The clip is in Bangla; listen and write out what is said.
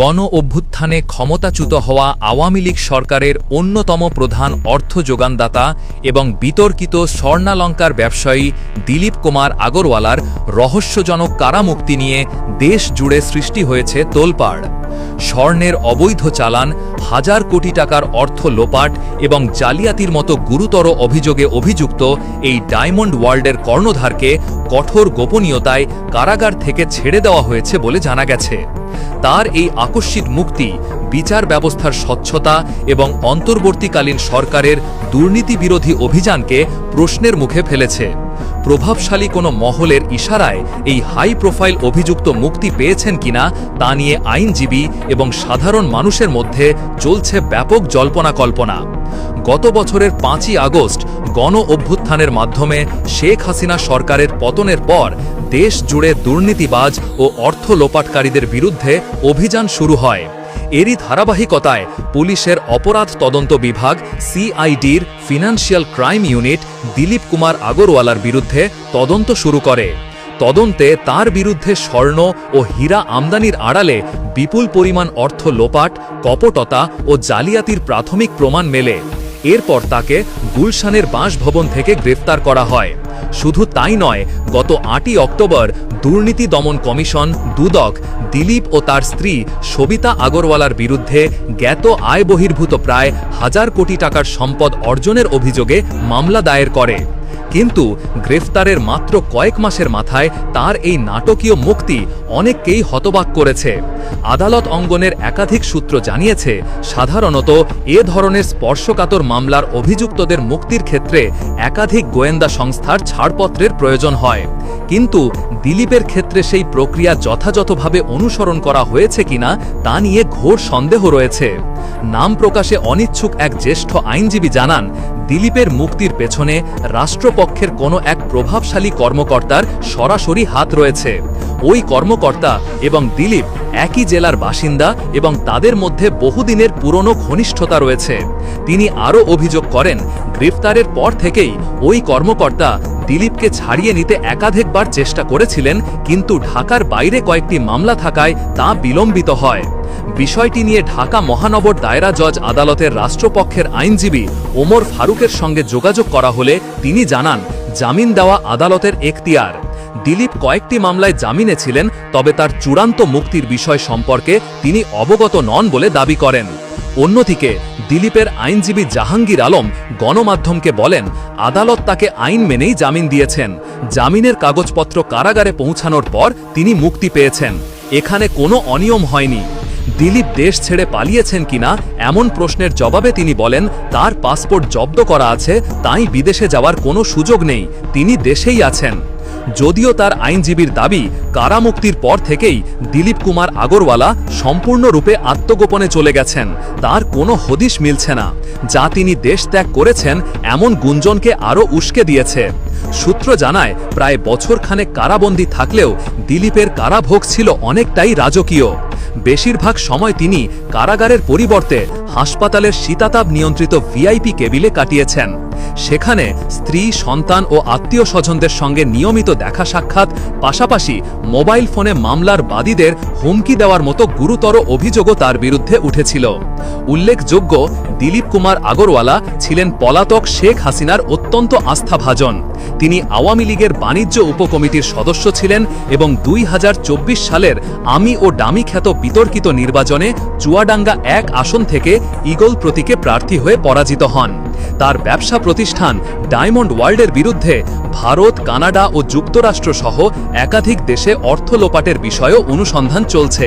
গণ অভ্যুত্থানে ক্ষমতাচ্যুত হওয়া আওয়ামী লীগ সরকারের অন্যতম প্রধান অর্থ যোগানদাতা এবং বিতর্কিত স্বর্ণালঙ্কার ব্যবসায়ী দিলীপ কুমার আগরওয়ালার রহস্যজনক কারামুক্তি নিয়ে দেশ জুড়ে সৃষ্টি হয়েছে তোলপাড়। স্বর্ণের অবৈধ চালান, হাজার কোটি টাকার অর্থ লোপাট এবং জালিয়াতির মতো গুরুতর অভিযোগে অভিযুক্ত এই ডায়মন্ড ওয়ার্ল্ডের কর্ণধারকে কঠোর গোপনীয়তায় কারাগার থেকে ছেড়ে দেওয়া হয়েছে বলে জানা গেছে। তার এই আকস্মিক মুক্তি বিচার ব্যবস্থার স্বচ্ছতা এবং অন্তর্বর্তীকালীন সরকারের দুর্নীতি বিরোধী অভিযানকে প্রশ্নের মুখে ফেলেছে। প্রভাবশালী কোনো মহলের ইশারায় এই হাই প্রোফাইল অভিযুক্ত মুক্তি পেয়েছেন কিনা তা নিয়ে আইনজীবী এবং সাধারণ মানুষের মধ্যে চলছে ব্যাপক জল্পনা কল্পনা গত বছরের পাঁচই আগস্ট গণ অভ্যুত্থানের মাধ্যমে শেখ হাসিনা সরকারের পতনের পর দেশ জুড়ে দুর্নীতিবাজ ও অর্থ লোপাটকারীদের বিরুদ্ধে অভিযান শুরু হয়। এরই ধারাবাহিকতায় পুলিশের অপরাধ তদন্ত বিভাগ সিআইডির financial crime unit Dilip Kumar আগরওয়ালার বিরুদ্ধে তদন্ত শুরু করে। তদন্তে তার বিরুদ্ধে স্বর্ণ ও হীরা আমদানির আড়ালে বিপুল পরিমাণ অর্থ লোপাট, কপটতা ও জালিয়াতির প্রাথমিক প্রমাণ মেলে। এরপর তাকে গুলশানের বাসভবন থেকে গ্রেফতার করা হয়। শুধু তাই নয়, গত আটই অক্টোবর দুর্নীতি দমন কমিশন দুদক দিলীপ ও তার স্ত্রী সবিতা আগরওয়ালার বিরুদ্ধে জ্ঞাত আয় বহির্ভূত প্রায় হাজার কোটি টাকার সম্পদ অর্জনের অভিযোগে মামলা দায়ের করে। কিন্তু গ্রেফতারের মাত্র কয়েক মাসের মাথায় তার এই নাটকীয় মুক্তি অনেককেই হতবাক করেছে। আদালত অঙ্গনের একাধিক সূত্র জানিয়েছে, সাধারণত এ ধরনের স্পর্শকাতর মামলার অভিযুক্তদের মুক্তির ক্ষেত্রে একাধিক গোয়েন্দা সংস্থার ছাড়পত্রের প্রয়োজন হয়। কিন্তু দিলীপের ক্ষেত্রে সেই প্রক্রিয়া যথাযথভাবে অনুসরণ করা হয়েছে কিনা তা নিয়ে ঘোর সন্দেহ রয়েছে। নাম প্রকাশে অনিচ্ছুক এক জ্যেষ্ঠ আইনজীবী জানান দিলীপের মুক্তির পেছনে রাষ্ট্রপক্ষের কোনো এক প্রভাবশালী কর্মকর্তার সরাসরি হাত রয়েছে। ওই কর্মকর্তা এবং দিলীপ একই জেলার বাসিন্দা এবং তাদের মধ্যে বহুদিনের পুরনো ঘনিষ্ঠতা রয়েছে। তিনি আরও অভিযোগ করেন, গ্রেফতারের পর থেকেই ওই কর্মকর্তা দিলীপকে ছাড়িয়ে নিতে একাধিকবার চেষ্টা করেছিলেন, কিন্তু ঢাকার বাইরে কয়েকটি মামলা থাকায় তা বিলম্বিত হয়। বিষয়টি নিয়ে ঢাকা মহানগর দায়রা জজ আদালতের রাষ্ট্রপক্ষের আইনজীবী ওমর ফারুকের সঙ্গে যোগাযোগ করা হলে তিনি জানান, জামিন দেওয়া আদালতের এখতিয়ার। দিলীপ কয়েকটি মামলায় জামিনে ছিলেন, তবে তার চূড়ান্ত মুক্তির বিষয় সম্পর্কে তিনি অবগত নন বলে দাবি করেন। অন্যদিকে, দিলীপের আইনজীবী জাহাঙ্গীর আলম গণমাধ্যমকে বলেন, আদালত তাকে আইন মেনেই জামিন দিয়েছেন। জামিনের কাগজপত্র কারাগারে পৌঁছানোর পর তিনি মুক্তি পেয়েছেন। এখানে কোনো অনিয়ম হয়নি। দিলীপ দেশ ছেড়ে পালিয়েছেন কিনা এমন প্রশ্নের জবাবে তিনি বলেন, তার পাসপোর্ট জব্দ করা আছে, তাই বিদেশে যাওয়ার কোনো সুযোগ নেই, তিনি দেশেই আছেন। যদিও তার আইনজীবীর দাবি, কারামুক্তির পর থেকেই দিলীপ কুমার আগরওয়ালা সম্পূর্ণরূপে আত্মগোপনে চলে গেছেন, তার কোনো হদিশ মিলছে না। যা তিনি দেশ ত্যাগ করেছেন, এমন গুঞ্জনকে আরও উস্কে দিয়েছে। সূত্র জানায়, প্রায় বছরখানেক কারাবন্দী থাকলেও দিলীপের কারাভোগ ছিল অনেকটাই রাজকীয়। বেশিরভাগ সময় তিনি কারাগারের পরিবর্তে হাসপাতালের শীতাতাপ নিয়ন্ত্রিত ভিআইপি কেবিলে কাটিয়েছেন। সেখানে স্ত্রী, সন্তান ও আত্মীয় স্বজনদের সঙ্গে নিয়মিত দেখা সাক্ষাৎ, পাশাপাশি মোবাইল ফোনে মামলার বাদীদের হুমকি দেওয়ার মতো গুরুতর অভিযোগও তার বিরুদ্ধে উঠেছিল। উল্লেখযোগ্য, দিলীপ কুমার আগরওয়ালা ছিলেন পলাতক শেখ হাসিনার অত্যন্ত আস্থাভাজন। তিনি আওয়ামী লীগের বাণিজ্য উপকমিটির সদস্য ছিলেন এবং দুই হাজার চব্বিশ সালের আমি ও ডামি খ্যাত বিতর্কিত নির্বাচনে চুয়াডাঙ্গা এক আসন থেকে ইগল প্রতীকে প্রার্থী হয়ে পরাজিত হন। তার ব্যবসা প্রতিষ্ঠান ডায়মন্ড ওয়ার্ল্ডের বিরুদ্ধে ভারত, কানাডা ও যুক্তরাষ্ট্র সহ একাধিক দেশে অর্থ লোপাটের বিষয়েও অনুসন্ধান চলছে।